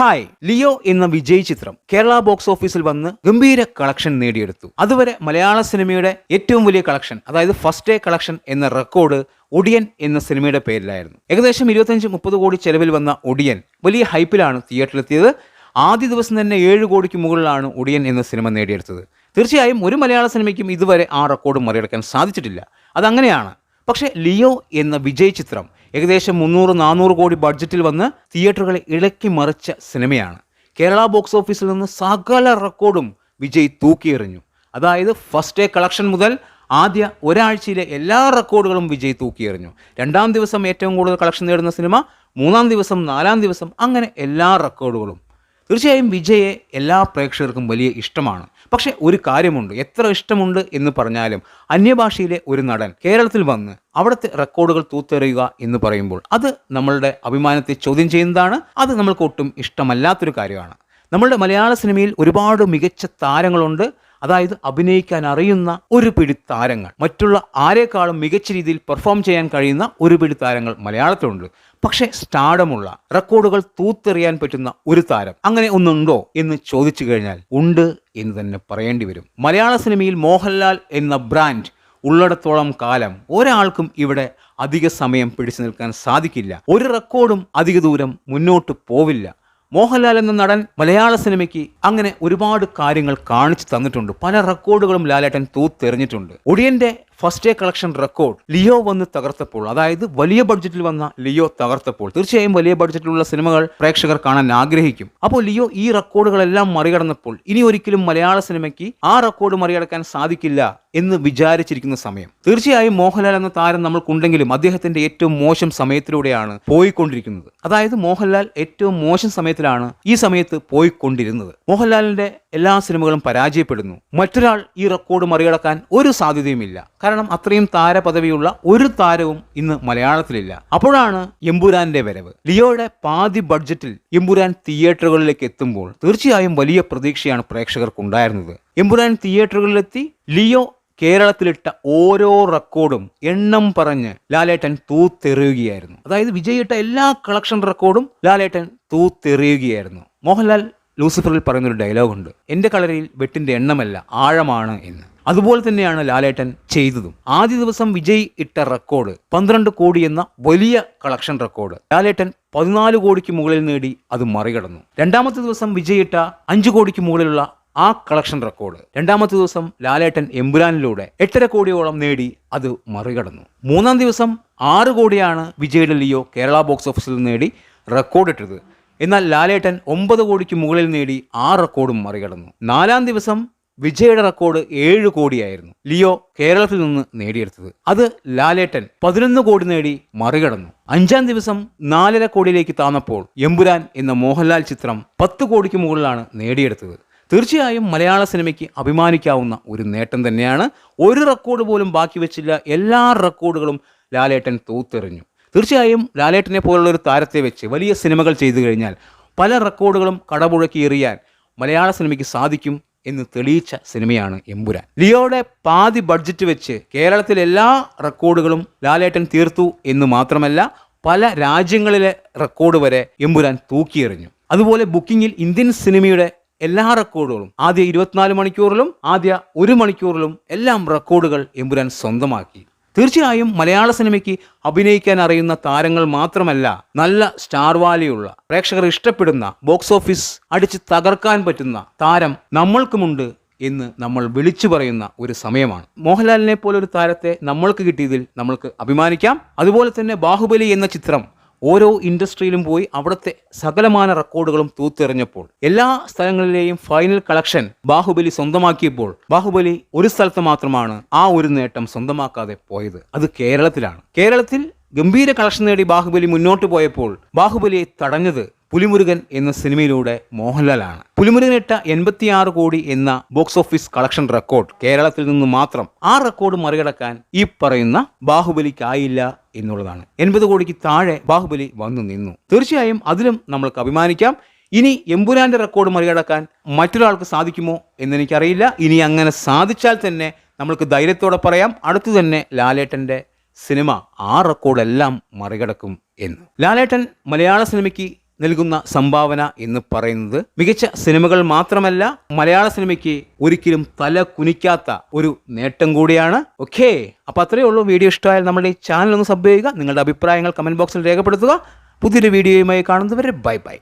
Hi Leo എന്ന വിജയ് ചിത്രം Kerala box ഓഫീസിൽ വന്ന് ഗംഭീര കളക്ഷൻ നേടിയെടുത്തു. അതുവരെ മലയാള സിനിമയുടെ ഏറ്റവും വലിയ കളക്ഷൻ അതായത് ഫസ്റ്റ് ഡേ കളക്ഷൻ എന്ന റെക്കോർഡ് ഒടിയൻ എന്ന സിനിമയുടെ പേരിലായിരുന്നു. ഏകദേശം ഇരുപത്തഞ്ച് മുപ്പത് കോടി ചെലവിൽ വന്ന ഒടിയൻ വലിയ ഹൈപ്പിലാണ് തിയേറ്ററിലെത്തിയത്. ആദ്യ ദിവസം തന്നെ ഏഴ് കോടിക്ക് മുകളിലാണ് ഒടിയൻ എന്ന സിനിമ നേടിയെടുത്തത്. തീർച്ചയായും ഒരു മലയാള സിനിമയ്ക്കും ഇതുവരെ ആ റെക്കോർഡ് മറികടക്കാൻ സാധിച്ചിട്ടില്ല. അതങ്ങനെയാണ്. പക്ഷേ ലിയോ എന്ന വിജയ് ചിത്രം ഏകദേശം മുന്നൂറ് നാനൂറ് കോടി ബഡ്ജറ്റിൽ വന്ന് തിയേറ്ററുകളെ ഇളക്കി മറിച്ച സിനിമയാണ്. കേരള ബോക്സ് ഓഫീസിൽ നിന്ന് സകല റെക്കോർഡും വിജയ് തൂക്കിയെറിഞ്ഞു. അതായത് ഫസ്റ്റ് ഡേ കളക്ഷൻ മുതൽ ആദ്യ ഒരാഴ്ചയിലെ എല്ലാ റെക്കോർഡുകളും വിജയ് തൂക്കിയെറിഞ്ഞു. രണ്ടാം ദിവസം ഏറ്റവും കൂടുതൽ കളക്ഷൻ നേടുന്ന സിനിമ മൂന്നാം ദിവസം നാലാം ദിവസം അങ്ങനെ എല്ലാ റെക്കോർഡുകളും. തീർച്ചയായും വിജയെ എല്ലാ പ്രേക്ഷകർക്കും വലിയ ഇഷ്ടമാണ്. പക്ഷേ ഒരു കാര്യമുണ്ട്. എത്ര ഇഷ്ടമുണ്ട് എന്ന് പറഞ്ഞാലും അന്യഭാഷയിലെ ഒരു നടൻ കേരളത്തിൽ വന്ന് അവിടുത്തെ റെക്കോർഡുകൾ തൂത്തെറിയുക എന്ന് പറയുമ്പോൾ അത് നമ്മളുടെ അഭിമാനത്തെ ചോദ്യം ചെയ്യുന്നതാണ്. അത് നമ്മൾക്ക് ഒട്ടും ഇഷ്ടമല്ലാത്തൊരു കാര്യമാണ്. നമ്മളുടെ മലയാള സിനിമയിൽ ഒരുപാട് മികച്ച താരങ്ങളുണ്ട്. അതായത് അഭിനയിക്കാൻ അറിയുന്ന ഒരു പിടി താരങ്ങൾ. മറ്റുള്ള ആരെക്കാളും മികച്ച രീതിയിൽ പെർഫോം ചെയ്യാൻ കഴിയുന്ന ഒരു പിടി താരങ്ങൾ മലയാളത്തിലുണ്ട്. പക്ഷേ സ്റ്റാഡമുള്ള റെക്കോർഡുകൾ തൂത്തെറിയാൻ പറ്റുന്ന ഒരു താരം അങ്ങനെ ഒന്നുണ്ടോ എന്ന് ചോദിച്ചു കഴിഞ്ഞാൽ ഉണ്ട് എന്ന് തന്നെ പറയേണ്ടി വരും. മലയാള സിനിമയിൽ മോഹൻലാൽ എന്ന ബ്രാൻഡ് ഉള്ളിടത്തോളം കാലം ഒരാൾക്കും ഇവിടെ അധിക സമയം പിടിച്ചു നിൽക്കാൻ സാധിക്കില്ല. ഒരു റെക്കോർഡും അധിക ദൂരം മുന്നോട്ട് പോവില്ല. മോഹൻലാൽ എന്ന നടൻ മലയാള സിനിമയ്ക്ക് അങ്ങനെ ഒരുപാട് കാര്യങ്ങൾ കാണിച്ചു തന്നിട്ടുണ്ട്. പല റെക്കോർഡുകളും ലാലേട്ടൻ തൂത്തെറിഞ്ഞിട്ടുണ്ട്. ഒടിയന്റെ first day collection record Leo വന്ന് തകർത്തപ്പോൾ അതായത് വലിയ ബഡ്ജറ്റിൽ വന്ന ലിയോ തകർത്തപ്പോൾ തീർച്ചയായും വലിയ ബഡ്ജറ്റിലുള്ള സിനിമകൾ പ്രേക്ഷകർ കാണാൻ ആഗ്രഹിക്കും. അപ്പോൾ ലിയോ ഈ റെക്കോർഡുകളെല്ലാം മറികടന്നപ്പോൾ ഇനി ഒരിക്കലും മലയാള സിനിമയ്ക്ക് ആ റെക്കോർഡ് മറികടക്കാൻ സാധിക്കില്ല എന്ന് വിചാരിച്ചിരിക്കുന്ന സമയം. തീർച്ചയായും മോഹൻലാൽ എന്ന താരം നമ്മൾക്കുണ്ടെങ്കിലും അദ്ദേഹത്തിന്റെ ഏറ്റവും മോശം സമയത്തിലൂടെയാണ് പോയിക്കൊണ്ടിരിക്കുന്നത്. അതായത് മോഹൻലാൽ ഏറ്റവും മോശം സമയത്തിലാണ് ഈ സമയത്ത് പോയിക്കൊണ്ടിരുന്നത്. മോഹൻലാലിന്റെ എല്ലാ സിനിമകളും പരാജയപ്പെടുന്നു. മറ്റൊരാൾ ഈ റെക്കോർഡ് മറികടക്കാൻ ഒരു സാധ്യതയുമില്ല. കാരണം അത്രയും താരപദവിയുള്ള ഒരു താരവും ഇന്ന് മലയാളത്തിലില്ല. അപ്പോഴാണ് എമ്പുരാന്റെ വരവ്. ലിയോയുടെ പാതി ബഡ്ജറ്റിൽ എമ്പുരാൻ തിയേറ്ററുകളിലേക്ക് എത്തുമ്പോൾ തീർച്ചയായും വലിയ പ്രതീക്ഷയാണ് പ്രേക്ഷകർക്കുണ്ടായിരുന്നത്. എമ്പുരാൻ തിയേറ്ററുകളിലെത്തി ലിയോ കേരളത്തിലിട്ട ഓരോ റെക്കോർഡും എണ്ണം പറഞ്ഞ് ലാലേട്ടൻ തൂത്തെറിയുകയായിരുന്നു. അതായത് വിജയിട്ട എല്ലാ കളക്ഷൻ റെക്കോർഡും ലാലേട്ടൻ തൂത്തെറിയുകയായിരുന്നു. മോഹൻലാൽ ലൂസിഫറിൽ പറയുന്നൊരു ഡയലോഗുണ്ട്. എന്റെ കളരിയിൽ വെട്ടിന്റെ എണ്ണമല്ല ആഴമാണ് എന്ന്. അതുപോലെ തന്നെയാണ് ലാലേട്ടൻ ചെയ്തതും. ആദ്യ ദിവസം വിജയ് ഇട്ട റെക്കോർഡ് പന്ത്രണ്ട് കോടി എന്ന വലിയ കളക്ഷൻ റെക്കോർഡ്. ലാലേട്ടൻ പതിനാല് കോടിക്ക് മുകളിൽ നേടി അത് മറികടന്നു. രണ്ടാമത്തെ ദിവസം വിജയ് ഇട്ട അഞ്ച് കോടിക്ക് മുകളിലുള്ള ആ കളക്ഷൻ റെക്കോർഡ്. രണ്ടാമത്തെ ദിവസം ലാലേട്ടൻ എമ്പുരാനിലൂടെ എട്ടര കോടിയോളം നേടി അത് മറികടന്നു. മൂന്നാം ദിവസം ആറ് കോടിയാണ് വിജയുടെ ലിയോ കേരള ബോക്സ് ഓഫീസിൽ നേടി റെക്കോർഡ് ഇട്ടത്. എന്നാൽ ലാലേട്ടൻ ഒമ്പത് കോടിക്ക് മുകളിൽ നേടി ആ റെക്കോർഡും മറികടന്നു. നാലാം ദിവസം വിജയുടെ റെക്കോർഡ് ഏഴ് കോടിയായിരുന്നു ലിയോ കേരളത്തിൽ നിന്ന് നേടിയെടുത്തത്. അത് ലാലേട്ടൻ പതിനൊന്ന് കോടി നേടി മറികടന്നു. അഞ്ചാം ദിവസം നാലര കോടിയിലേക്ക് താന്നപ്പോൾ എമ്പുരാൻ എന്ന മോഹൻലാൽ ചിത്രം പത്ത് കോടിക്ക് മുകളിലാണ് നേടിയെടുത്തത്. തീർച്ചയായും മലയാള സിനിമയ്ക്ക് അഭിമാനിക്കാവുന്ന ഒരു നേട്ടം തന്നെയാണ്. ഒരു റെക്കോർഡ് പോലും ബാക്കി വെച്ചില്ല. എല്ലാ റെക്കോർഡുകളും ലാലേട്ടൻ തൂത്തെറിഞ്ഞു. തീർച്ചയായും ലാലേട്ടനെ പോലുള്ള ഒരു താരത്തെ വെച്ച് വലിയ സിനിമകൾ ചെയ്തു കഴിഞ്ഞാൽ പല റെക്കോർഡുകളും കടപുഴക്കി എറിയാൻ മലയാള സിനിമയ്ക്ക് സാധിക്കും എന്ന് തെളിയിച്ച സിനിമയാണ് എമ്പുരാൻ. ലിയോയുടെ പാതി ബഡ്ജറ്റ് വെച്ച് കേരളത്തിലെ എല്ലാ റെക്കോർഡുകളും ലാലേട്ടൻ തീർത്തു എന്ന് മാത്രമല്ല പല രാജ്യങ്ങളിലെ റെക്കോർഡ് വരെ എമ്പുരാൻ തൂക്കിയെറിഞ്ഞു. അതുപോലെ ബുക്കിങ്ങിൽ ഇന്ത്യൻ സിനിമയുടെ എല്ലാ റെക്കോർഡുകളും ആദ്യ ഇരുപത്തിനാല് മണിക്കൂറിലും ആദ്യ ഒരു മണിക്കൂറിലും എല്ലാം റെക്കോർഡുകൾ എമ്പുരാൻ സ്വന്തമാക്കി. തീർച്ചയായും മലയാള സിനിമയ്ക്ക് അഭിനയിക്കാൻ അറിയുന്ന താരങ്ങൾ മാത്രമല്ല നല്ല സ്റ്റാർ വാലിയുള്ള പ്രേക്ഷകർ ഇഷ്ടപ്പെടുന്ന ബോക്സ് ഓഫീസ് അടിച്ച് തകർക്കാൻ പറ്റുന്ന താരം നമ്മൾക്കുമുണ്ട് എന്ന് നമ്മൾ വിളിച്ചു പറയുന്ന ഒരു സമയമാണ്. മോഹൻലാലിനെ പോലൊരു താരത്തെ നമ്മൾക്ക് കിട്ടിയതിൽ നമ്മൾക്ക് അഭിമാനിക്കാം. അതുപോലെ തന്നെ ബാഹുബലി എന്ന ചിത്രം ഓരോ ഇൻഡസ്ട്രിയിലും പോയി അവിടുത്തെ സകലമാന റെക്കോർഡുകളും തൂത്തെറിഞ്ഞപ്പോൾ എല്ലാ സ്ഥലങ്ങളിലെയും ഫൈനൽ കളക്ഷൻ ബാഹുബലി സ്വന്തമാക്കിയപ്പോൾ ബാഹുബലി ഒരു സ്ഥലത്ത് മാത്രമാണ് ആ ഒരു നേട്ടം സ്വന്തമാക്കാതെ പോയത്. അത് കേരളത്തിലാണ്. കേരളത്തിൽ ഗംഭീര കളക്ഷൻ നേടി ബാഹുബലി മുന്നോട്ട് പോയപ്പോൾ ബാഹുബലിയെ തടഞ്ഞത് പുലിമുരുകൻ എന്ന സിനിമയിലൂടെ മോഹൻലാലാണ്. പുലിമുരുകനിട്ട എൺപത്തിയാറ് കോടി എന്ന ബോക്സ് ഓഫീസ് കളക്ഷൻ റെക്കോർഡ് കേരളത്തിൽ നിന്ന് മാത്രം ആ റെക്കോർഡ് മറികടക്കാൻ ഈ പറയുന്ന ബാഹുബലിക്കായില്ല എന്നുള്ളതാണ്. എൺപത് കോടിക്ക് താഴെ ബാഹുബലി വന്നു നിന്നു. തീർച്ചയായും അതിലും നമ്മൾക്ക് അഭിമാനിക്കാം. ഇനി എമ്പുരാന്റെ റെക്കോർഡ് മറികടക്കാൻ മറ്റൊരാൾക്ക് സാധിക്കുമോ എന്നെനിക്കറിയില്ല. ഇനി അങ്ങനെ സാധിച്ചാൽ തന്നെ നമ്മൾക്ക് ധൈര്യത്തോടെ പറയാം. അടുത്തു തന്നെ ലാലേട്ടന്റെ സിനിമ ആ റെക്കോർഡെല്ലാം മറികടക്കും എന്ന്. ലാലേട്ടൻ മലയാള സിനിമയ്ക്ക് നൽകുന്ന സംഭാവന എന്ന് പറയുന്നത് മികച്ച സിനിമകൾ മാത്രമല്ല മലയാള സിനിമയ്ക്ക് ഒരിക്കലും തല കുനിക്കാത്ത ഒരു നേട്ടം കൂടിയാണ്. ഓക്കെ അപ്പോൾ അത്രയേ ഉള്ളൂ. വീഡിയോ ഇഷ്ടമായാൽ നമ്മുടെ ഈ ചാനൽ ഒന്ന് സബ് ചെയ്യുക. നിങ്ങളുടെ അഭിപ്രായങ്ങൾ കമന്റ് ബോക്സിൽ രേഖപ്പെടുത്തുക. പുതിയൊരു വീഡിയോയുമായി കാണുന്നവരെ ബൈ ബൈ.